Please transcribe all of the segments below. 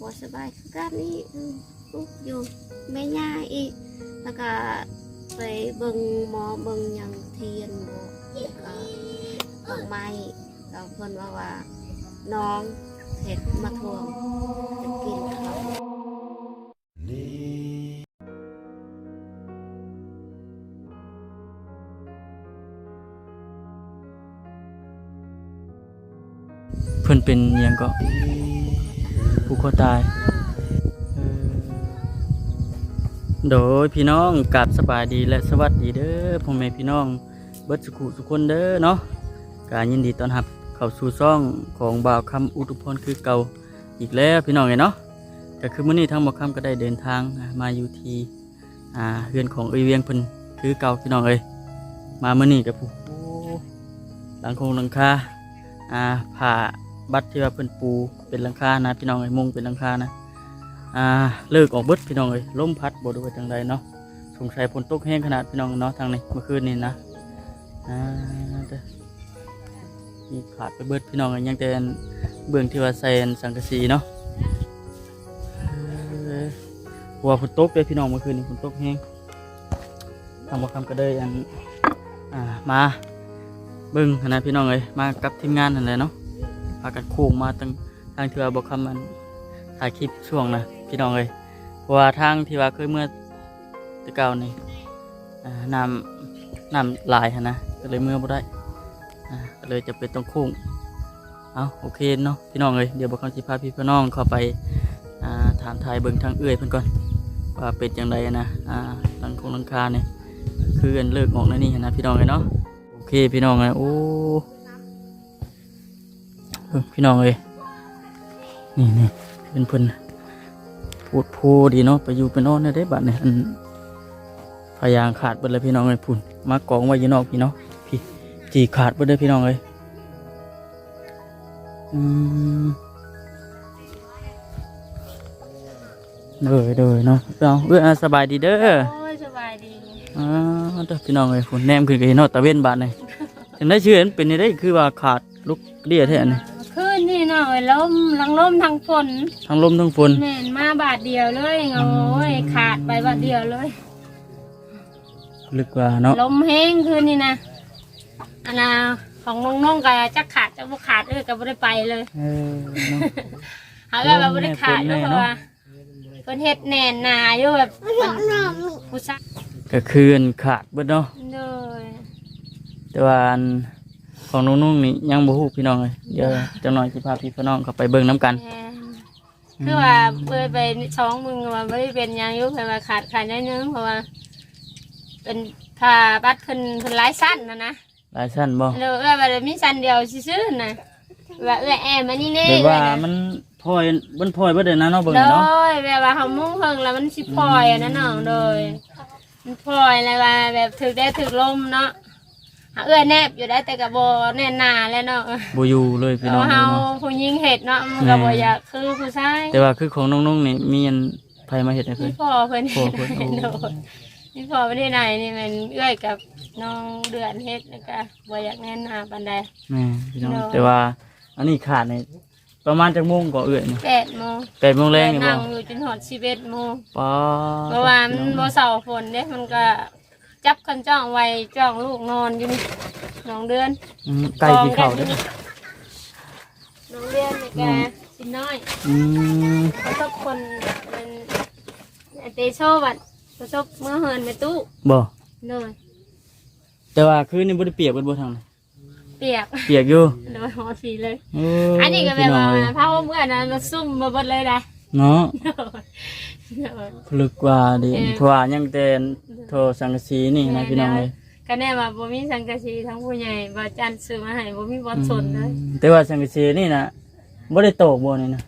บสบายคือกันนี่อืมอุกอยู่แม่ย่าอีกแล้วก็ไปเบิ่งหมอเบิ่งหยังเทียนบ่แล้วก็เบิ่งไม้เราเพิ่นว่าว่าน้องเห็ดมาทวงจะกินเขาเพิ่นเป็นยังก็ ผูกคอตายโดยพี่น้องกราบสบายดีและสวัสดีเด้อพ่อแม่พี่น้องเบิดสุขุสุคนเด้อเนาะการยินดีต้อนรับเข้าสู่ซ่องของบ่าวคำอุทุพรคือเก่าอีกแล้วพี่น้องเอ้ยเนาะก็คือมื้อนี้ทั้งบ่าวคำก็ได้เดินทางมาอยู่ที่อ่าเฮือนของเอเวียงเพิ่นคือเก่าพี่น้องเอ้ยมามื้อนี้ก็ผู้โอ้หลังคงหลังคาอ่าผ่า บัตรที่ว่าเพิ่นปูเป็นหลังคานะพี่น้องไอ้ยมุงเป็นหลังคานะอ่าเลิกออกเบิดพี่น้องเอ้ยลมพัดบ่ดูว่าจังใดเนาะสงสัยฝนตกแห้งขนาดพี่น้องเนาะทางนี้เมื่อคืนนี้นะอ่าเด้อมีขาดไปเบิดพี่น้องเอ้ยยังแต่อันเบื้องที่ว่าใส่อันสังกะสีเนาะเอ้ยเพราะว่าฝนตกเลยพี่น้องเมื่อคืนนี้ฝนตกแห้งทางบ่คำก็ได้อันอ่ามาเบิ้งหั้นนะพี่น้องเอ้ยมากับทีมงานนั่นแหละเนาะากันโค้งมาตั้งทางที่ว่าบอกคำมันถ่ายคลิปช่วงนะพี่น้องเอ้ยเพราะว่าทางที่ว่าเคยเมื่อตะเก่านี่น้ำน้ำลายนะก็เลยเมื่อบ่ได้ก็เลยจะเป็นต้องโค้งเอาโอเคเนาะพี่น้องเอ้ยเดี๋ยวบอกคำสิพาพี่พี่น้องเข้าไปาถามทายเบิ้งทางเอื้อยเพิ่อนก่อนว่าเป็นอย่างไรนะอ่าหลังโคงลังคาเนี่ยคืออันเลิกออกแล้วนี่นะพี่น้องเอ้ยเนาะโอเคพี่น้องเลยโอ้ พี่น้องเลยนี่นี่เป็นเพิ่นพูดพูดีเนาะไปอยู่ไปนอนได้ได้บัดเนี่ยอันพยางขาดเบิดเลยพี่น้องเลยพุ่นมากองไว้อยี่นอกพี่เนาะพี่จีขาดเบิดเลยพี่น้องเลยอืมเด้อเด้อเนาะเอาเอื้ออาสบายดีเด้อโอ้ยสบายดีอ่าเด้อพี่น้องเอ้ยฝนแนมขึ้นก็เห็นเนาะตะเวนบาดนี่จังได้ชื่อเห็นเป็นนี่ได้คือว่าขาดลุกเดียแท้นี่คื นนี่หน่อยล้มทั้งล้มทั้งฝนทั้งลมทั้งฝนแม่นมาบาทเดียวเลยโอ้ยขาดไปบาทเดียวเลยลึกกว่าเนาะลมแห้งคืนนี่นะอันน่ะของน้องๆก็จะขาดจะบ่ขาดเออก็บ่ได้ไปเลยเออเนาะเขาก็แบบบ่ได้ขาดลเพมแน่ราะเนาะว่าเพิ่นเฮ็ดแน่นหนาอยู่แบบมันผู้ชายก็คืออันขาดเบิดเนาะเลยแต่ว่าอัน ของนุ่งๆนี่ยังบ่ฮู้พี่น้องเลยเดี๋ยวจังหน่อยสิพาพี่พี่น้องเข้าไปเบิ่งน้ำกันแม่นคือว่าเปิดไปสองมึงว่าบ่ได้เป็นหยังอยู่เพิ่นว่าขาดขาดน้อยนึงเพราะว่า เป็นผ่าบัดเพิ่นเพิ่นหลายสั้นนะนะหลายชั้นบ่เออเอ้ยว่ามีสันเดียวซื่อๆนะว่าเอ้ยแอมมานี่แน่แบบว่าเลยมันพลอยมันพลอยเบิดเลยนะเนาะเบิ่งโดนี่เนาะยแบบว่าเขามุ่งเพิ่งแล้วมันสิพลอยอันนั้นน้องโดยมันพลอยอะไรว่าแบบถึกได้ถึกลมเนาะหา เอื้อแนบอยู่ได้แต่กับโบแน่นหนาแล้วเนาะบ่อยู่เลยพี่น้องเอาเฮาเนาะ ผู้ยิงเห็ดเนาะมันก็บ่อยากคือผู้ชายแต่ว่าคือของน้องๆนี่มีอันไผมาเฮ็ดให้เพิ่พี่น พ่อเพิ่นพ่อเพิ่นโอ้ โดยพี่พ่อไม่ได้ไหนนี่มันเอื้อยกับน้องเดือนเฮ็ดแล้วก็บ่อยากแน่นหนาปานใด แม่พี่น้องเนาะ แต่ว่าอันนี้ขาดในประมาณจักโมงก็เอื้อยนี่แปดโมงแปดโมงแรงนี่บ่นั่งอยู่จนหอดสิบเอ็ดโมง ป้าเพราะว่ามันบ่เสาฝนเด้มันก็ จับกันจ้องไว้จ้องลูกนอนอยู่นี่น้องเดือนอืมไก่กี่เข่าเด้อน้องเดือนนี่แกสิน้อยอืมประสบคนเป็นเตโชบัดประสบเมื่อเฮินในตู้บ่เลยแต่ว่าคืนนี้บ่ได้เปียกเบิดบ่ทางนั้นเปียกเปียกอยู่เลยหอดสีเลยเออันนี้ก็แบบพี่น้ว่าองเอ้ยผ้าห่มเมื่อนั้นมาซุ่มมาบดเลยได้เนาะเลยพลึกกว่าดิเออ เพราะว่ายังแต่ โทรสังกะสีนี่นะพี่น้องเอ้ยก็แน่ว่าบ่มีสังกะสีทั้งผู้ใหญ่บ่จันซื้อมาให้บ่มีบอลสนเลยอืมแต่ว่าสังกะสีนี่นะบ่ได้ตอกบ่นี่นะ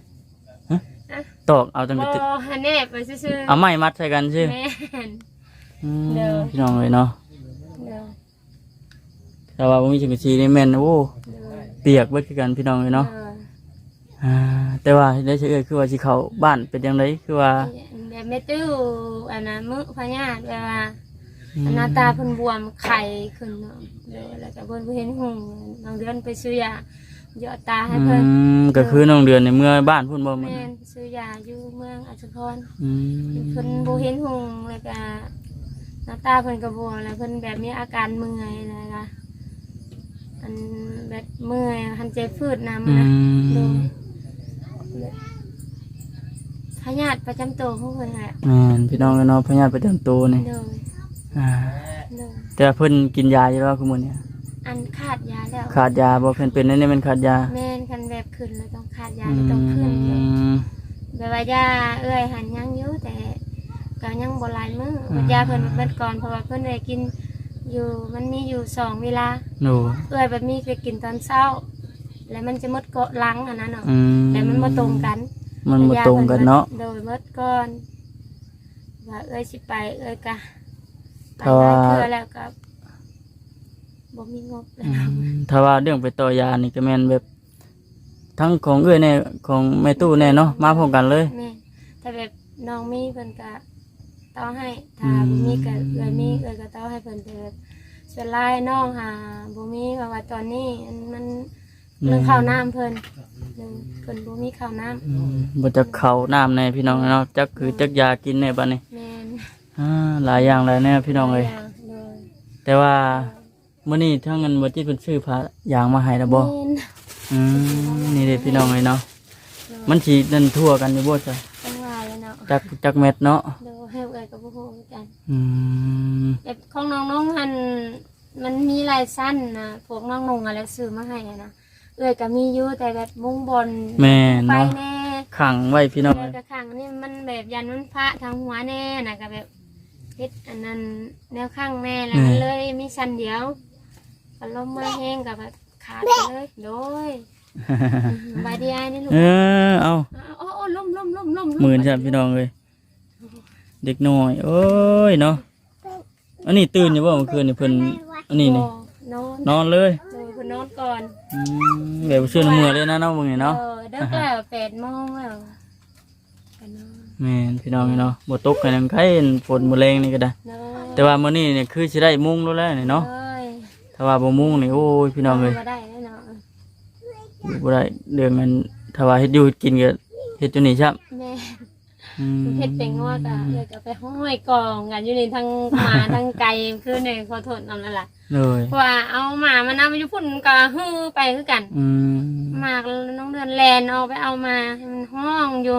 ฮะอะตอกเอาตั้งบ่แต่ติดฮันแน่ไปซื่อๆเอาไม้มัดใส่กันซื่อแม่นอืมเด้อพี่น้องเอ้ยเนาะเดี๋ยวแต่ว่าบ่มีสังกะสีนี่แม่นโอ้เดี๋ยวเปียกเบิดคือกันพี่น้องเอ้ยเนาะเอออ่าแต่ว่าได้เชื่อคือว่าสิเข้าบ้านเป็นจังไดคือว่า เดี๋ยวแม่ตู้อันนั้นมื้อพญาติแบบว่าอืมหน้าตาเพิ่นบวมไข่ขึ้นเนาะเดี๋ยวแล้วก็เพิ่นบ่เห็นหุ่งน้องเดือนไปซื้อยาหยอดตาให้อืเพิ่นมก็คือน้องเดือนในเมื่อบ้านพุ่นบ่มื้อแม่นั้นนซื้อยาอยู่เมืองอัศพร อืมเพิ่นบ่เห็นหงแล้วก็หน้าตาเพิ่นก็บ่แล้วเพิ่นแบบมีอาการเมื่อยนะคะอันแบบเมื่อยหันใจฟืดนำอืนะมพ ยาธิประจำตัวของเพิ่นแหละแม่นพี่น้องเนาะพญาติประจำตัวนี่โดยอ่าโดยแต่เพิ่นกินยาอยู่แล้วคือมื้อนี้อันขาดยาแล้วขาดยาบ่เพิ่นเป็นนั่นนี่มันขาดยาแม่นคันแบบขึ้นแล้วต้องขาดยาอืแล้วต้องขึ้นเลยมแบบว่ายาเอ้ยหันยังอยู่แต่ก็ยังบ่หลายมื้ออมยาเพิ่นเบิดก่อนเพราะว่าเพิ่นได้กินอยู่มันมีอยู่สองเวลาหนูเอ้ยแบบมีไปกินตอนเช้า แล้วมันจะหมดเกาะหลังอันนั้นเนาะอืมแต่มันบ่ตรงกัน มันบ่ตรงกันเนาะ โดยหมดก่อนว่าเอ้ยสิไปเอ้ยกะไปเพราะหว่าลายเทื่อแล้วก็บ่มีงบแล้อืวมถ้าว่าเรื่องไปต่อยานี่ก็แม่นแบบทั้งของเอ้อยแน่ของแม่ตู้แน่เนาะมาพร้อมกันเลยแม่แต่แบบน้องมีเพิ่นก็ต่อให้ถ้าบ่มีก็เอ้ยมีเอ้ยก็ต่อให้เพิ่นแต่แบบส่วนหลายน้องหาบ่มีเพราะว่าตอนนี้อันมัน เรื่องข้าวน้ำเพิ่นหนึ่งเพิ่นบ่มีข้าวน้ำอืมบ่จักเข้าน้ำแน่พี่น้องเนาะจักคือจักยากินแน่บัดนี้แม่นอ่าหลายอย่างหลายแน่พี่น้องเอ้ยโดยแต่ว่ามื้อนี้ทั้งเงินบ่จิตเพิ่นซื้อผ้ายางมาให้แล้วบ่แม่นอืมนี่เด้พี่น้องเอ้ยเนาะมันสินั่นทั่วกันอยู่บ่จ้ะจังหวะเลยเนาะจักจักเม็ดเนาะโดยให้เอ้ยกับบ่ฮู้คือกันอืมแบบของน้องน้องหันมันมีลายสั้นนะพวกน้องนงอะไรซื้อมาให้อะนะ เอ้ยก็มีอยู่แต่แบบมุ้งบนแม่ไปเนาะ แน่ขังไว้พี่น้องแล้เอ้วยก็ข้างนี่มันแบบยันมันพระทางหัวแน่นะก็แบบเฮ็ดอันนั้นแนวข้างแน่แล้วมันเลยมีสั้นเดียวอารมณ์มาแห้งกับแบบขาดไปเลยโดยบายดีไอ้นี่ลูกเออเอาอ๋ออ๋อล้มล้มล้มล้มหมื่นใช่พี่น้องเอ้ยเด็กน้อยโอ้ยเนาะอันนี้ตื่นอยู่บ่เมื่อคืนนี่เพิ่นอันนี้นี่นอนนอนเลยโดยคุณ นอนก่อนอืมแบบชื่อน้ำมือเลยนะเนาะมึงนี่เนาะเออเด็กแล้วแปดโมงแล้วก็นอนแม่นพี่น้องเนาะบ่ตกกันจังไคฝนมื้อแรงนี่ก็ได้ นอนแต่ว่ามื้อนี้นี่คือสิได้มุ้งแล้วแหละนี่เนาะเอ้ยถ้าว่าบ่มุ้งนี่โอ้ยพี่น้องเอ้ย บ่ได้แล้วเนาะอยู่บ่ได้เรื่องนั้นถ้าว่าเฮ็ดอยู่เฮ็ดกินก็เฮ็ดอยู่นี่ครับแม่อืมเพชรเป็นงวกะเลยก็ไปห้อยกองกันอยู่นี่ทั้งหมาทั้งไก่คือในขอโทษนำนั่นล่ะ เลยเพราะว่าเอาหมามันนำอยู่พุ่นก็ฮือไปคือกัน อืมหมากน้องเดือนแลนเอาไปเอามาให้มันห้องอยู่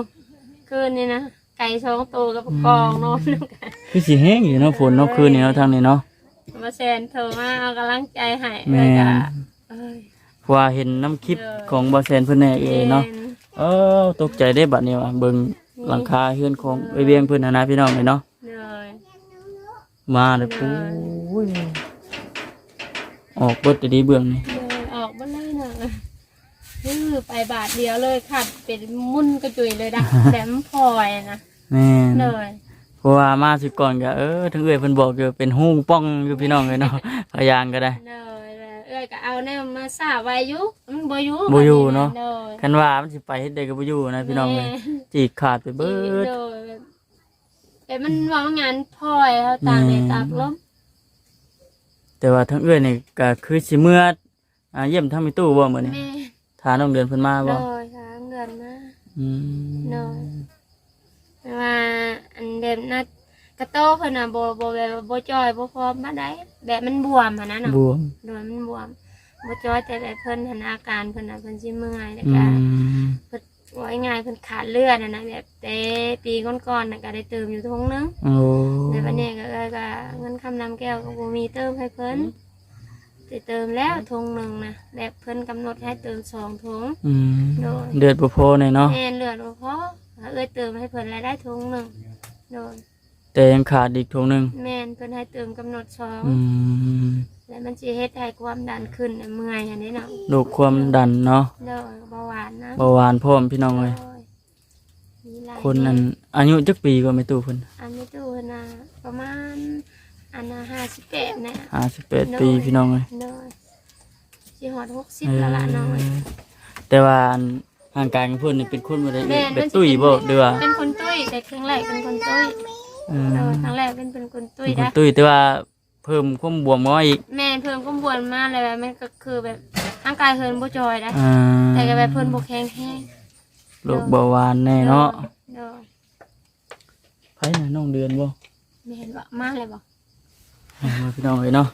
คืนนี่นะไก่สองตัวกับกองนอนด้วยกันคือสิแห้งอยู่เนาะฝนเนาะคืนนี้เนาะทางนี้เนาะมาแซนโทรมาเอากำลังใจให้แม่เลยนก็เอ้ยเพราะว่าเห็นน้ำคลิปของบ่แซนเพิ่นแน่เองเนาะเออตกใจได้บัดนี้ว่ะเบิ่งหลังคาเฮือนของไอเวียงเพิ่นน่ะนะพี่น้องเลยเนาะเลยมาเลยปุ้ย ออกเบิดแต่ดีเบื้องนี่เลยออกมาเลยเนอะคือไปบาทเดียวเลยขัดเป็นมุ่นกระจุยเลยนะแหลมพลอยนะแม่นเลยเพราะว่ามาสิก่อนก็เออทั้งเอ้ยเพิ่นบอกอยู่เป็นหูป้องอยู่พี่น้องเลยเนาะ พยางก็ได้ เลยเลยเอ้ยก็เอาแนวมาสาไว้อยุมันบ่อยู่บ่อยู่เนาะเลยคันว่ามันสิไปเฮ็ดได้ก็บ่อยู่นะพี่น้องเลยจีกขาดไปเบิด เลยแต่มันวางงานพลอยเขาตากแดดตากลม แต่ว่าทั้งเอ้ยนี่ก็คือสิเมื่ออ่าเยี่ยมทั้งมีตู้บ่มื้อนี้แม่ถ้าน้องเดือนเพิ่นมาเลบ่ยสามเดือนมาอืมเลยแต่ว่าอันเด็มนัดกระโตเพิ่นน่ะบ่บ่แบบว่าบ่จอยบ่พร้อมมาได้แบบมันบวมหั่นนะเนาะบวมโดนมันบวมบ่จอยแต่แบบเพิ่นหันอาการเพิ่นน่ะเพิ่นสิเมื่อยแล้วอืก็มเพิ่น ว่าง่ายๆเพิ่นขาดเลือดน่ะนะแบบแต่ปีก่อนๆน่ะก็ได้เติมอยู่ทงนึงโอ้แต่วันนี้ก็เอ้ยก็เงินคำนำแก้วก็บ่มีเติมให้เพิ่นได้เติมแล้วทงหนึงนะแบบเพิ่นกำหนดให้เติมสองทงอืมโดยเดือดบ่พอแน่เนาะแม่นเลือดบ่พอเอ้ยเติมให้เพิ่นแล้วได้ทงหนึงโดยแต่ยังขาดอีกถุงหนึงแม่นเพิ่นให้เติมกำหนดสอง อืม แล้วมันสิเฮ็ดให้ความดันขึ้นน่ะเมื่อยอันนี้เนาะโรคความดันเนาะโดยเบาหวานนะเบาหวานพร้อมพี่น้องเลยโดยมีหลายคนนั้นอายุจักปีก็ไม่ตู้เพิ่นอันนี้ตู้นะประมาณอันน่ะ58เนี่ย58ปีพี่น้องเลยโดยสิฮอด60แล้วล่ะน้อยแต่ว่าอันห่างกายของเพิ่นนี่เป็นคนบ่ได้แม่น เป็นตุ้ยบ่เดือเป็นคนตุ้ยแต่ครั้งแรกเป็นคนตุ้ยเออโดยครั้งแรกเป็นเป็นคนตุ้ยเป็นคนนะตุ้ยแต่ว่า เพิ่มความบวมมาอีกแม่เพิ่มก็บวนมากเลยแบบมันก็คือแบบร่างกายเพิ่นบ่จอยได้อ่าแต่ก็แบบเพิ่นบ่แข็งแรงโรคเบาหวานแน่เนาะเด้อไผน่ะน้องเดือนบ่แม่นบ่มาเลยบ่เอามาพี่น้องเลยเนาะ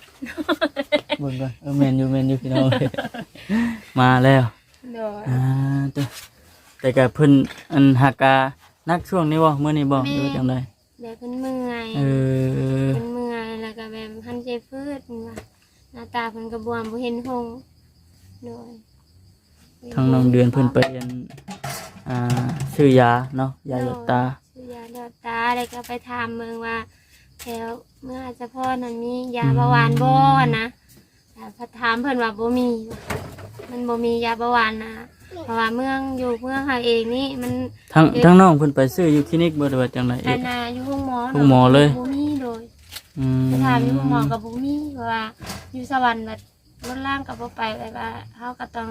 เบิ่งก่อนเออแม่นอยู่แม่นอยู่พี่น้องเอ้ยมาแล้วเด้ออ่าแต่แต่ก็เพิ่นอันหักกานักช่วงนี้บ่มื้อนี้บ่หรือว่าจังไดเดี๋ยวเพิ่นเมื่อยเออ เพิ่นเมื่อยแล้ว ก็แบบหันใจฟืดเพิ่นว่าหน้าตาเพิ่นก็บวมบ่เห็นหงเด้อทางน้องเดือนเพิ่นไปเรียนอ่าซื้อยาเนาะยาหยดตาซื้อยาหยดตาแล้วก็ไปถามเมืองว่าแถวเมื่ออาจจะพ่อนั้นมียาเบาหวานบ่นะแต่พอถามเพิ่นว่าบ่มี มันบ่มียาเบาหวานนะเพราะว่าเมืองอยู่เมืองเฮาเองนี่มันทั้งทั้งน้องเพิ่นไปซื้ออยู่คลินิกบ่ได้ว่าจังไดอันน่ะอยู่ห้องหมอห้องหมอเลยบ่มีโดยอืม ไปถามอยู่ห้องหมอก็บ่มีเพราะว่าอยู่สวรรค์แบบรถล่างก็บ่ไปแบบว่าเฮาก็ต้อง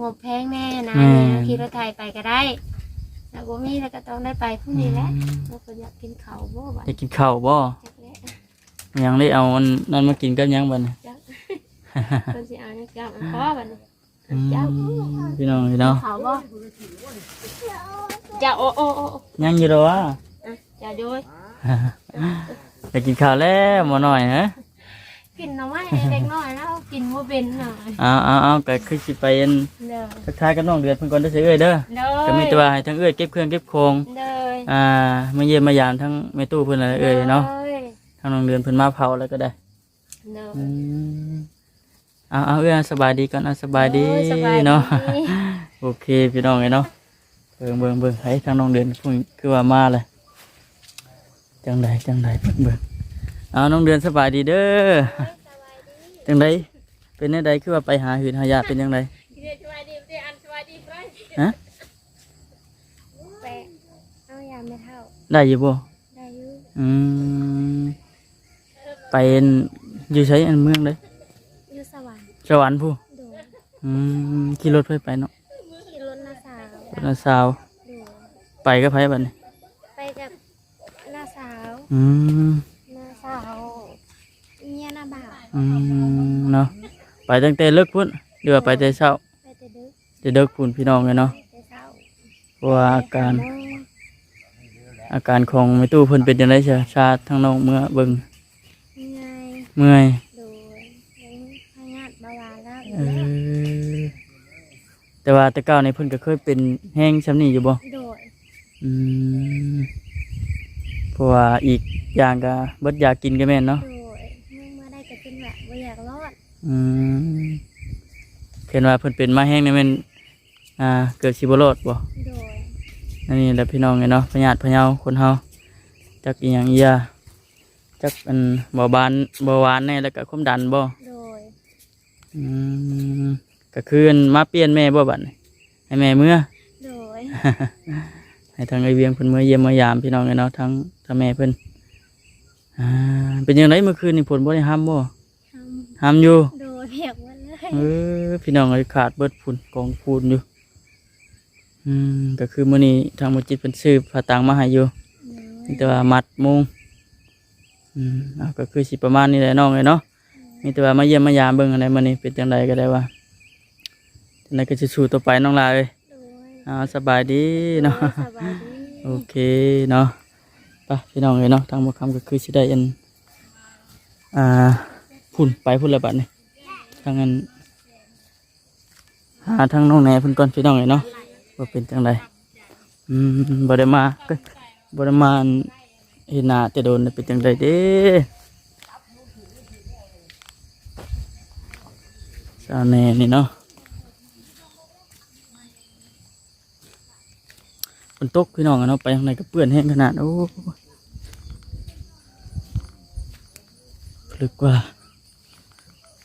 งบแพงแน่นะขี่รถไถไปก็ได้แล้วบ่มีแล้วก็ต้องได้ไปผู้นี้แหละแล้วก็อยากกินข้าวบ่บัดได้กินข้าวบ่จักแหละยังได้เอาอันนั้นมากินกับหยังบัดนี้ จักเพิ่นสิเอาเนี่ยจับขอบัดนี้อืมพี่น้องเนาะข้าวบ่จะโอโอโอโอยังอยู่ดอกวะอะจะด้วย อยากกินข้าวแล้วหมอหน่อยฮะกินหน่อไม้เด็กน้อยแล้วกินบ่เป็นหน่อยเอาเอาเอาก็คือสิไปอันเด้อทักทายกับน้องเดือนเพิ่นก่อนเด้อสิเอ้ยเด้อเด้อก็มีแต่ว่าให้ทั้งเอ้ยเก็บเครื่องเก็บของเด้ออ่ามาเยี่ยมมายามทั้งแม่ตู้เพิ่นอะไรเอ้ยเนาะทั้งน้องเดือนเพิ่นมาเผาแล้วก็ได้เด้ออืมเอาเอาเอ้ยสบายดีก่อนเอาสบายดีโอ้สบายดีเนาะ โอเคพี่น้องไงเนาะเบิ่งเบิ่งเบิ่งให้ทั้งน้องเดือนเพิ่นคือว่ามาเลย จังใดจังใดเบิ่งเบิ่งเอาน้องเดือนสบายดีเด้อจังใดเป็นจังใดคือว่าไปหาหืนหายาเป็นจังใดสบายดีเด้ออันสบายดีไปฮะไปเอายาไม่เท่าได้อยู่บ่ได้อยู่อืมไปอยู่ใช้อันเมืองเลยอยู่สวรรค์สวรรค์ผู้โดยอืมขี่รถไปไปเนาะขี่รถน้าสาวรถน้าสาวโดยไปก็ไปบัดนี้ ไปกับน้าสาว อืมน้าสาวเนี่ยน้าบ่าวอืมเนาะไปตั้งแต่เลิกพุ่นเดือว่าไปแต่เช้าไปแต่ดึกจะเลิกพุ่นพี่น้องเลยเนาะไปแต่เช้าเพราะว่าอาการโมงอาการของแม่ตู้เพิ่นเป็นจังได๋ซะชาทั้งน้องเมื่อเบิ่งไงเมื่อยโดยยังพยาธิเบาหวานแล้วเออแต่ว่าแต่เก่านี่เพิ่นก็เคยเป็นแห้งซำนี้อยู่บ่โดยอืม เพราะว่าอีกอย่างก็เบิดอยากกินก็แม่นเนาะโดยเมื่อมาได้ก็เป็นแบบว่าอยากรอดอืมเห็นว่าเพิ่นเป็นมาแห้งนี่แม่นอ่าเกิดสิบ่รอดบ่โดยนั่นนี่แหละพี่น้องไงเนาะพญาติพะเยาคนเฮาจักอีหยังอียาจักอันเบาบานเบาหวานแน่แล้วก็ความดันบ่โดยอืมก็คืออันมาเปลี่ยนแม่บ่บัดนี้ให้แม่เมื่อ โดย ให้ทางไอเวียงเพิ่นเมื่อเยี่ยมมายามพี่น้องไงเนาะทั้งทั้งแม่เพิ่นอ่าเป็นยังไงเมื่อคืนนี่ผลบ่ได้ห้ามบ่ทห้ามอยู่ำโดยเพียกวันเลยเออพี่น้องเอ้ยขาดเบิดฝุ่นกองฝุ่นอยู่อืมก็คือมื้อนี้ทางหมจิตเป็นซื้อผ้าต่างมาให้อยู่มีแต่ว่ามัดมุงอืมเอาก็คือสิประมาณนี้แหละน้องเลยเนาะมีแต่ว่ามาเยี่ยมมายามเบิ่งอะไรมื้อนี้เป็นจังไดก็ได้ว่าจังไดก็สิสู้ต่อไปน้องลาเอ้ยโดย อ่าสบายดีเนาะสบายดีโอเคเนาะไปพี่น้องเลยเนาะทางบ่คำก็คือสิได้อันอ่าพุ่นไปพุ่นละบัดนี่ทางนั้นหาทางน้องแหน่เพิ่นก่อนพี่น้องเลยเนาะว่าเป็นจังไดอืมบ่ได้มาก็บ่ได้มาอันเห็นหน้าแต่โดนเป็นจังไดเด้สาวแหน่นี่เนาะ ฝนตกพี่น้องอะเนาะไปทางไหนก็เปื้อนแห้งขนาดโอ้พลึกว่า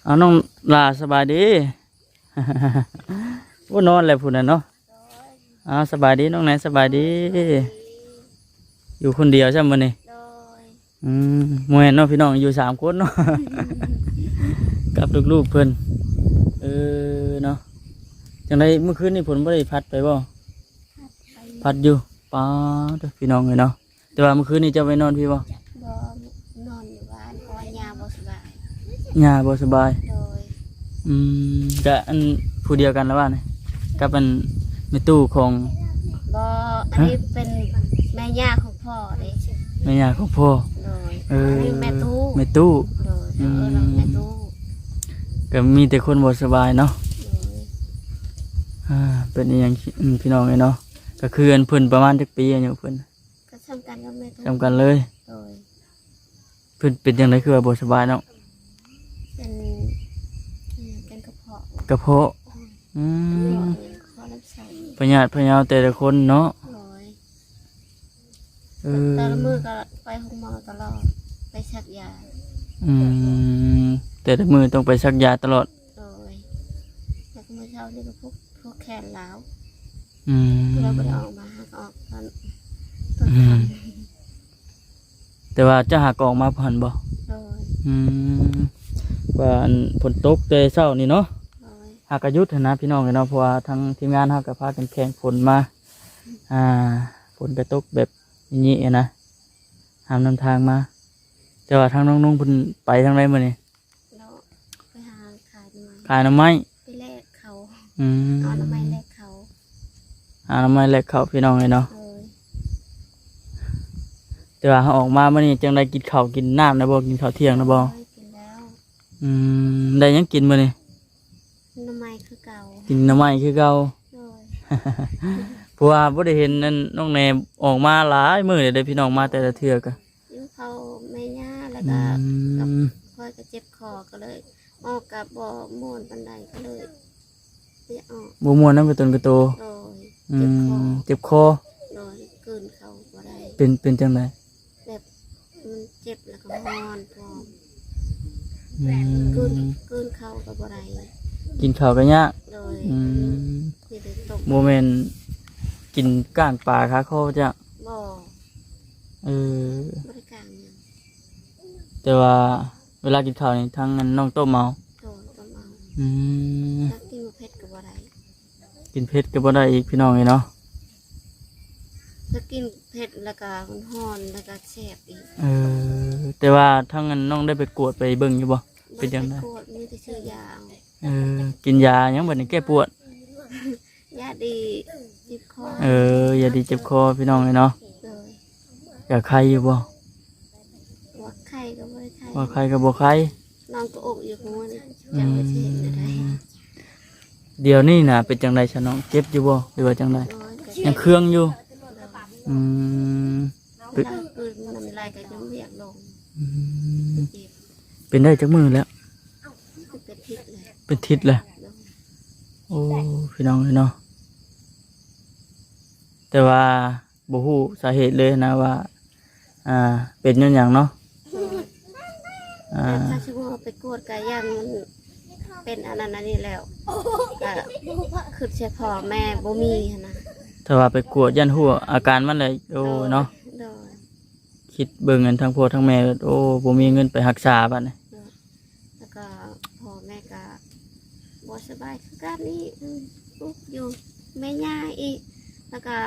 เอาน้องลาสบายดีว่านอนแล้วพูดน่ะเนาะเอาสบายดีน้องไหนสบายดี อยู่คนเดียวใช่ไหมอนี่โดยอืมโมเห็นเนาะพี่น้องอยู่สามคนเนาะกับลูกๆเพิ่นเออเนาะจังไดเมื่อคืนนี่ผลบ่ได้พัดไปบ่ไป พัดอยู่ป้าเด้อพี่น้องเลยเนาะแต่ว่าเมื่อคืนนี้เจะไปนอนพี่บ่บ่นอนอยู่บ้านเพราะว่ายาบ่สบายยาบ่สบาย โดยอืมก็อันผู้เดียวกันแล้วว่าเนี่ยกับอันในตู้ของบออันนี้เป็นแม่ย่าของพ่อเลยแม่ยาของพ่อ โดยเอออันนี้แม่ตู้แม่ตู้ โดยเออเราแม่ตู้ก็มีแต่คนบ่สบายเนาะโดยอ่าเป็นอหย่างที่อืมพี่น้องเลยเนาะ ก็คืออันเพิ่นประมาณจักปีอายุเพิ่นก็สำคัญกับแม่ตู้จำกันเลย โดยเพิ่นเป็นจังไดคือว่าบ่สบายเนาะเป็นเป็นกระเพาะกระเพาะอืกระมเพาะลำไส้พญาติพญาวแต่ละคนเนาะโดยเออแต่ละมือก็ไปห้องหมอตลอดไปชักยาอืมแต่ละมือต้องไปซักยาตลอดโดยแล้วก็เมื่อเช้านี่ก็พวกพวกแขนล้าว อืมเราก็ได้ออกมาหากออกตอนตอนอืมค่แต่ว่าจะหากออกมาผ่านบ่ำโดยอืมว่าอันฝนตกแต่เช้านี่เนาะ โดยหากกหยุดหั้นนะพี่น้องเนาะเพราะว่าทางทีมงานเฮาก็พากันแข่งฝนมา อ่าฝนก็ตกแบบนี้อะนะหามนำทางมาแต่ว่าทางน้องนุ่งเพิ่นไปทางไหนมื้อนี้แล้วไปหาขายมาขายหน้ำไม้ไปแลกเขาอืมเอาน้ำไม้แลก เขาหาหน้ำไม้แลกข้าวพี่น้องเลยเนาะโดยแต่ว่าเฮาออกมามื้อนี้จังได้กินข้าวกินน้ำนะบ่กินข้าวเที่ยงนะบ่โดยกินแล้วอืมได้หยังกินมื้อนี้น้ำไม้คือเก่ากินหน้ำไม้คือเก่าโดยเพราะว่าบ่ได้เห็นนั่นน้องแหนออกมาหลายมื้อเลยเด้อพี่น้องมาแต่ละเทื่อก็ยิ้มเขาแม่ย่าแล้วอืก็มคอยก็เจ็บคอก็เลยออกกับบ่ม่วนปันใดก็เลยไปออกบ่ม่วนนำกระตุนกระโตโดย อืเจ็บคอมเจ็บคอโดยเกินเขาบ่ได้ เป็นเป็นจังไดแบบมันเจ็บแล้วก็มอนพร้อมอืเกินมเกินเขาก็บ่ได้กินข้าวก็ยากโดยอืมนี่เลยตกบ่แม่นกินก้างปลาคาคอจ้ะบ่เออบริการหยังแต่ว่าเวลากินข้าวนี่ทั้งนั้นน้องโตเมาโดยต้มเอาอืมถ้ากินบ่เผ็ดก็บ่ได้ กินเผ็ดก็บ่ได้อีกพี่น้องเอ้ยเนาะถ้ากินเผ็ดแล้วก็มันฮ้อนแล้วก็แซ่บอีกเออแต่ว่าทั้งนั้นน้องได้ไปกวดไปเบิ่งอยู่บ่เป็นจังได๋บ่ปกดมีแต่ซื้อยาเอาเออกินยาหยังบัดนี้แก้ปวด ยาดีจิบคอเออ อย่าดีเจ็บคอพี่น้องเอ้ยเนาะเลยอยากไข้อยู่บ่ว่าไข้ก็บ่ได้ไข้ว่าไข้ก็บ่ไข้น้องก็อกอยู่หัวนี่จังไปสิเห็นได้ เดี๋ยวนี้น่ะเป็นจังไดซะน้องเจ็บอยู่บ่หรือว่าจังไดน้อยก็ยังเครื่องอยู่อืมเวลาคืนน้ำลายก็ยังเรียกลงอืมเจ็บเป็นได้จักมือแล้ว เป็นพิษเลยเป็นทิศเลยโอ้พี่น้องเลยเนาะแต่ว่าบ่ฮู้สาเหตุเลยนะว่า อ่า เป็นย้อนหยังเนาะอ่าแต่ถ้าชั่วโมงไปกวดกายันมัน เป็นอันนั้นอันนี้แล้วก็คือเฉพาะแม่บ่มีหั้นนะถ้าว่าไปกวดยันหัวอาการมันเลยโอ้เนาะโดยคิดเบิ่งเงินทั้งพ่อทั้งแม่โอ้บ่มีเงินไปรักษาบัดนี้แล้วก็พ่อแม่ก็บ่สบายคือกันนี่อืมอุ๊บอยู่แม่ย่าอีกแล้วก็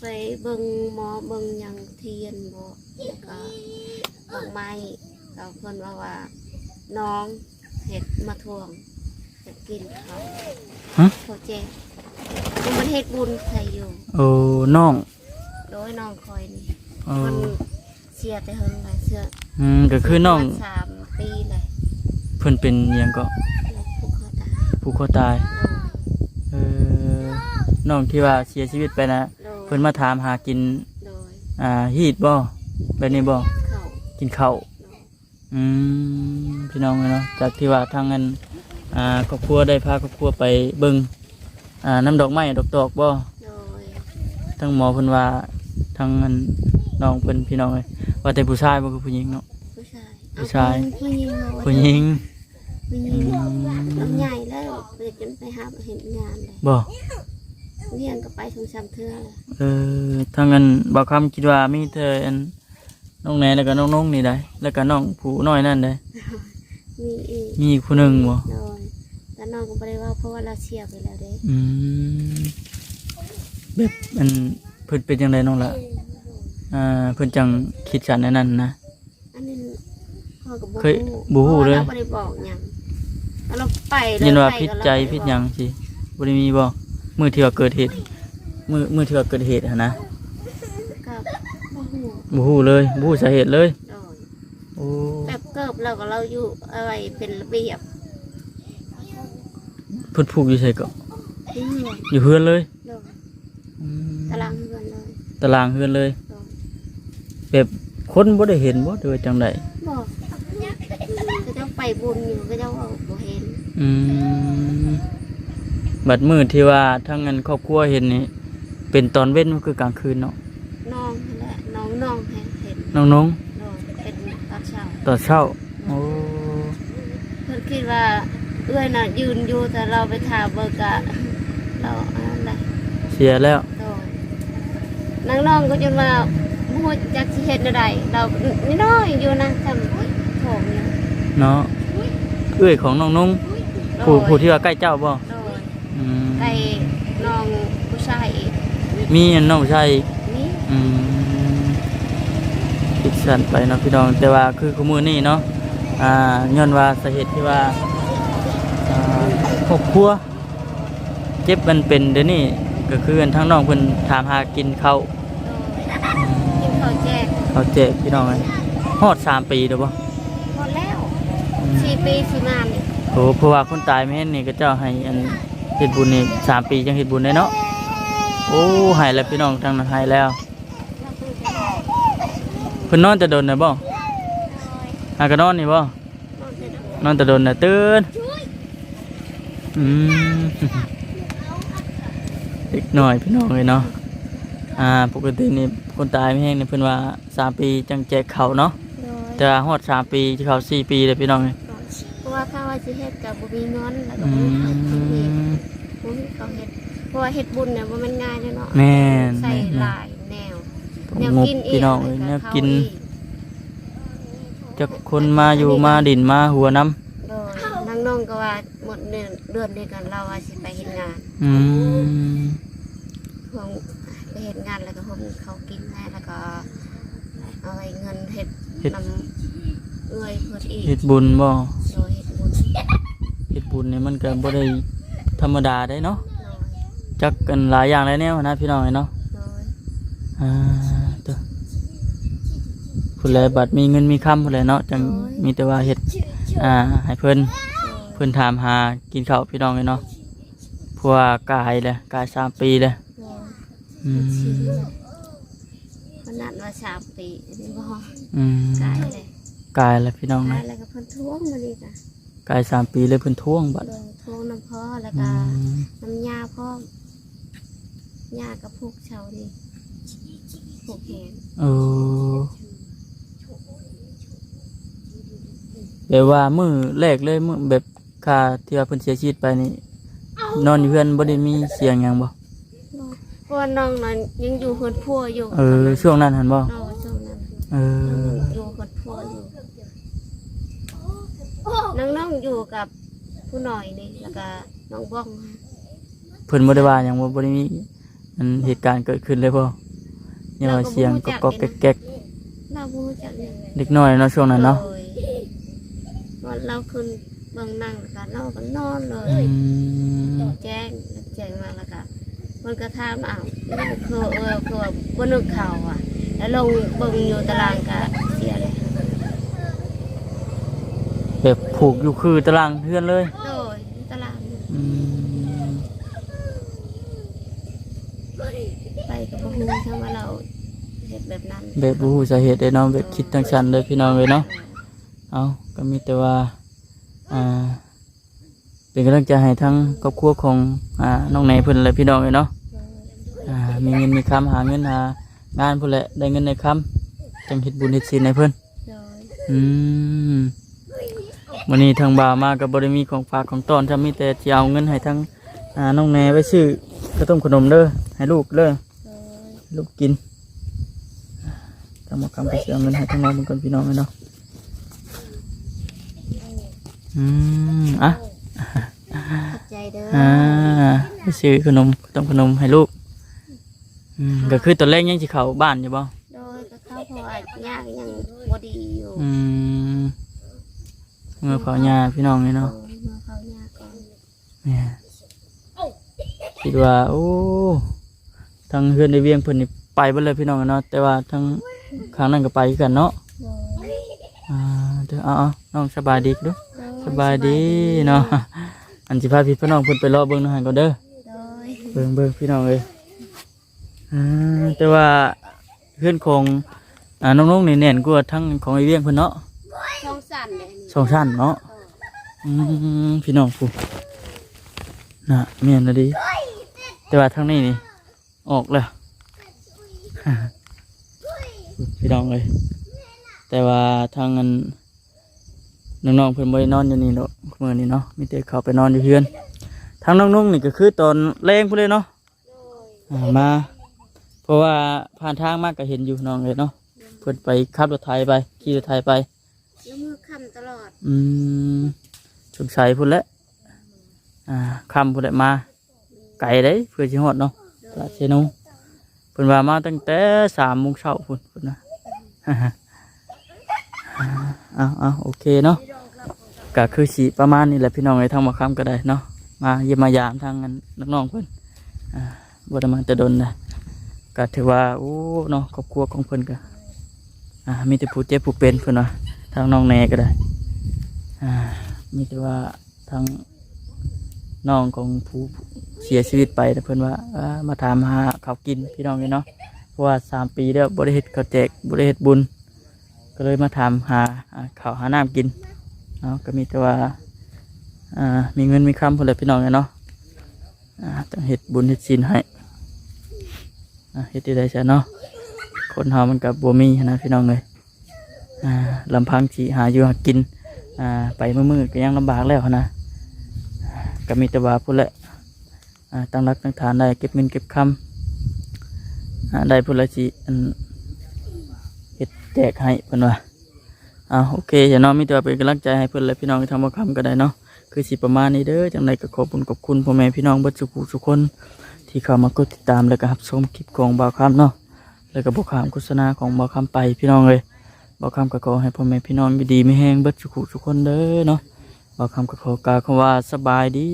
ไปเบิ่งหมอเบิ่งหยังเทียนบ่แล้วก็ดอกไม้ก็เพิ่นว่าว่าน้อง เห็ดมาทวงเห็ดกินเขาฮะ เขาเจ็บมันบ่ได้เฮ็ดบุญใครอยู่ โอ้น้องโดยน้องคอยนี่โอ้มันเสียแต่เฮิงหลายเสื้ออืมก็คือน้องสามปีเลยเพิ่นเป็นหยังก็แล้วผูกคอตายผูกคอตายเออน้องที่ว่าเสียชีวิตไปนะโดยเพิ่นมาถามหากินโดยอ่าฮีดบ่แบบนี้บ่เขากินข้าวโดย อืมพี่น้องเนาะจากที่ว่าทางนั้นอ่าครอบครัวได้พาครอบครัวไปเบิ่งอ่าน้ำดอกไม้ดอกตอกบ่โดยทั้งหมอเพิ่นว่าทางนั้นน้องเพิ่นพี่น้องเอ้ยว่าแต่ผู้ชายบ่คือผู้หญิงเนาะ ผู้ชายผู้ชายเอผู้หญิงเหรอผู้หญิงผู้หญิงลำใหญ่แล้วไปจนไปหาเห็นงานเลยบ่เรียนก็ไปทุ่งซ้ำเทื่อเลยเออทางนั้นบ่คำคิดว่ามีแต่อัน น้องแหนแล้วก็น้องๆนี่ได้ แล้วก็น้องผู้น้อยนั่นได้ มีอีกมีอีกผู้หนึงบ่โดยแต่น้องก็ไม่ได้ว่าเพราะว่าเราเชียร์ไปแล้วเด้อืมแบบมันเพิ่นเป็นจังไดน้องล่ะอ่าเพิ่นจังคิดสันในนั้นนะ อันนี้พ่อกับเคยบ่ฮู้เลยเราไม่ได้บอกหยังเราไปเลยยินว่าไปพิษกับเราใจพิษหยังสิบ่ได้มีบ่มื้อที่ว่าเกิดเหตุมื้อมื้อที่ว่าเกิดเหตุหั่นนะกับ บ่ฮู้บ่ฮู้เลยบ่ฮู้สาเหตุเลยโดยโอ้แบบเกิบเราก็เราอยู่อะไรเป็นระเบียบเพิ่นผูกอยู่ไสก็อืมอยู่เฮือนเลยโดยอืมตารางเงินเลยตารางเฮือนเลย โดยแบบคนบ่ได้เห็นบ่โดยจังไดบอกก็จะไปบุญอยู่ก็จะว่าบ่เห็นอืมบัดมื้อที่ว่าทั้งนั้นครอบครัวเห็นนี่เป็นตอนเว้นมันคือกลางคืนเนาะ น้องนั่นแหละน้องน้องเห็ นเห็นน้องโดยเป็นตอนเช้าๆตอนเช้าโอ้เพื่อนคิดว่าเอื้อยน่ะยืนอยู่แต่เราไปถามเบอร์กะเราอะไรเสียแล้วโดยนางน้องก็จนว่าพูดจากสิเฮ็ดอะไรเรานี่น้อยอยู่นะทำโถงอยู่เนาะเอื้อยของน้องนุ่งผู้ผู้ที่ว่าใกล้เจ้าบ่โดยอืมไก่น้องผู้ชายอีกมีอันน้องชายอีกนี่อืมติด สันไปเนาะพี่น้องแต่ว่าคือคุมือนี่เนาะอ่าย้อนว่าสาเหตุที่ว่าอ่าครอบครัวเจ็บมันเป็นเดี๋ยวนี้ก็คืออันทั้งน้องเพิ่นถามหากินข้าวโดยกินข้าวแจกข้าวแจกพี่น้องเลยฮอดสามปีเด้อบ่หมดแล้วสี่ปีสี่งานนี่โอ้เพราะว่าคนตายไม่เห็นนี่ก็เจ้าให้อันเฮ็ดบุญนี่สามปีจังเฮ็ดบุญได้เนาะโอ้ให้แล้วพี่น้องทั้งนั้นให้แล้ว เพิ่นนอนแต่โดนน่ะบ่หาก็นอนนี่บ่นอนเสร็จแล้วนอนแต่โดนน่ะตื่นอืมเด็กน้อยพี่น้องเลยเนาะอ่าปกตินี่คนตายไม่แห้งนี่เพิ่นว่าสามปีจังแจกเขาวเนาะโดยแต่ว่าฮอดสามปีที่เขาสี่ปีเลยพี่น้องเลยเพราะว่าข้าว่าสิเฮ็ดกับบุมีเงินแล้วก็อืบุมีเขาเฮ็ดมบุมีเขาเฮ็ดเพราะว่าเฮ็ดบุญเนี่ยบ่แมันง่ายเด้อเนาะแม่นใส่แม่นหลายแนวแนว งบกินอีกพี่น้องเลยแนแนววเข้ากินอีกจากคนมาอยู่มาดินมาหัวน้โดยนางน้องก็ว่าหมดเดือนเดือนเดียวกันเราว่าสิไปเฮ็ดงานำอืมพวงไปเฮ็ดงานแล้วก็พวกเขากินให้แล้วก็เอาไอ้เงินเฮ็ดนำเอื้อยเพิ่นอีกเฮ็ดบุญบ่โดยเฮ็ดบุญเฮ็ดบุญนี่มันก็บ่ได้ธรรมดาได้เนาะโดยจักกันหลายอย่างหลายแนวนะพี่น้องเลยเนาะโดยอ่าตัว ผู้ใดบัดมีเงินมีคำผู้ใดเนาะจังมีแต่ว่าเฮ็ดอ่าให้เพิ่นโดยเพิ่นถามหากินข้าวพี่น้องเลยเนาะเพราะว่ากายเลยกายสามปีเลยโดยอืมขนาดว่าสามปีนี่บ่อืมกายเลยกายแล้วพี่น้องกานะยแล้วก็เพิ่นท้วงมานี่จ้ะกายสามปีเลยเพิ่นท่วงบัดโดยท้วงน้ำพ่อแล้วอืก็มน้ำยาพ่อมยากับพวกเชานี่พวกแขนเออ แบบว่ามือแรกเลยมือแบบคาที่ว่าเพิ่นเสียชีวิตไปนี่นอนอยู่เพื่อนบ่ได้มีเสียงหยังบ่เพราะว่าน้องนั้นยังอยู่คนพัวอยู่เออช่วงนั้นหันบ่น้องช่วงนั้นเอออยู่คนพัวอยู่น้องน้องอยู่กับผู้หน่อยนี่แล้วก็น้องบ้องเพิ่นบ่ได้ว่าหยังบ่บ่ได้มีอันเหตุการณ์เกิดขึ้นเลยบ่ยังว่าเสียงก็ก็แก๊กเราบ่รู้จักเนี่ยๆเด็กน้อยเนาะช่วงนั้นเนาะ โดยวันเราขึ้นเบิ่งนั่งแล้วก็เราก็นอนเลอืยมแจ้งแจ้งมาแล้วก็มันก็ถามอ้าวคือเออคือว่าบ่นึกข่าวอะ แล้วลงเบิ่งอยู่ตารางก็เสียเลยแบบผูกอยู่คือตารางเพื่อนเลยโดยตารางอืมไปกับบ่ฮู้ถ้าว่าเราเฮ็ดแบบนั้นแบบบ่ฮู้สาเหตุได้เนาะแบบคิดจังซั่นเลยพี่น้องเลยเนาะ เอาก็มีแต่ว่าอ่าเป็นกำลังใจให้ทั้งครอบครัวของอ่าน้องไหนเพิ่นและพี่น้องเลยเนาะอ่ามีเงินมีคำหาเงินหางานพุ่นแหละได้เงินได้คำจังเฮ็ดบุญเฮ็ดศีลให้เพิ่นอืมวันนี้ทางบ่าวมากับบริมีของฝากของตอนจะมีแต่จะเอาเงินให้ทั้งอ่าน้องแหนไว้ซื้อข้าวต้มขนมเด้อให้ลูกเด้อลูกกินทางหมอคำไปเสียเงินให้ทั้งน้องเป็นคนพี่น้องเลยเนาะ อืมอะขอบใจเด้ออ่าไปซื้อขนมข้าวต้มขนมให้ลูกอืมก็คือตอนแรกยังจะเข้าบ้านอยู่บ่โดยก็เข้าเพราะว่ายากยังบ่ดีอยู่อืมเมื่อเผาหญ้าพี่น้องเลยเนาะโดยเมื่อเขาเนี่ยคิดว่าโอ้ทางเฮือนในเวียงเพิ่นนี่ไปเบ่เลยพี่น้องเนาะแต่ว่าทางข้างนั้นก็ไปคือกันเนาะโดย อ่าเดี๋ยวเอาเอาน้องสบายดีเดูโดย สบายดีเนาะอันสิพาพี่พี่น้องเพิ่นไปรอเบิ่งหน่อยก่อนเด้อโดยเบิ่งเบิ่งพี่น้องเอ้ยอ่าแต่ว่าเพื่อนของอ่าน้องๆนี่แน่นกว่าทั้งของไอเวียงเพิ่นเนาะช่องสั่นเลยนี่สองชั้นเนาะเอออืมพี่น้องผู้น่ะเมียนนะดีแต่ว่าทางนี้นี่ออกแล้ว พี่น้องเลยแต่ว่าทางนั้น น้องๆเพิ่นบ่ได้นอนอยู่นี่เนาะมื้อนี้เนาะมีแต่เขาไปนอนอยู่เฮือนทางน้องๆนี่ก็คือตอนแรงพุ่นเลยเนาะโดยอ่ามา เพราะว่าผ่านทางมากก็เห็นอยู่น้องเลยเนาะเพิ่นไปขับรถไถไปขี่รถไถไปแล้วมือคำตลอด อืมสงสัยพุ่นแหละอ่าคำพุ่นแหละมา ไก่ได้เพื่อชิฮอดเนาะตลาดเชนูเพิ่นว่ามาตั้งแต่สามโมงเช้าพุ่นพุ่นนะเอาเอาโอเคเนาะก็คือสีประมาณนี้แหละพี่น้องไอ้ทางมาค้ำก็ได้เนาะมาเยี่ยมมายามทางนั้นน้องๆเพิ่นอ่าบ่ได้มาแต่ดนนะก็ถือว่าโอ้เนาะครอบครัวของเพิ่อนก็อ่ามีแต่ผู้เจ็บผู้เป็นเพิ่อนว่าทางน้องแน่ก็ได้อ่ามีแต่ว่าทางน้องของผู้เสียชีวิตไปแต่เพิ่อนว่ามาถามหาข้าวกินพี่น้องเลยเนาะเพราะว่าสามปีแล้วบ่ได้เฮ็ดข้าแจกบ่ได้เฮ็ดบุญ ก็เลยมาถามหาอ่าข้าวหาน้ำกินเนาะก็มีแต่ว่ามีเงินมีคำพอเลยพี่น้องเนาะต้องเฮ็ดบุญเฮ็ดศีลให้เฮ็ดที่ใดใช่เนาะคนเฮามันกับบัมีนะพี่น้องเลยลำพังที่หาอยู่หากินไปมือมือๆก็ยังลำบากแล้วนะก็มีแต่ว่าพุ่นแหละตั้งรักตั้งฐานได้เก็บเงินเก็บคำได้พุ่นละจีอันเฮ็ด แจกให้เพิ่อนว่าอ่าโอเคอย่าน้องมีต่ว่าเป็นกำลังใจให้เพิ่อนและพี่น้องที่ทำบ่คำก็ได้เนาะคือสิประมาณนี้เด้อจังไดก็ขอบคุณขอบคุณพ่อแม่พี่น้องบิดสุขุทุคน ที่เข้ามากดติดตามแล้วก็รับชมคลิปของบ่าวคำเนาะแล้วก็บ่ขามโฆษณาของบ่าวคำไปพี่น้องเลยบ่าวคำก็ขอให้พ่อแม่พี่น้องอยู่ดีไมีแฮงบิดสุขุทุคนเด้อเนาะบ่าวคำก็ขอกล่าวคำว่าสบายดี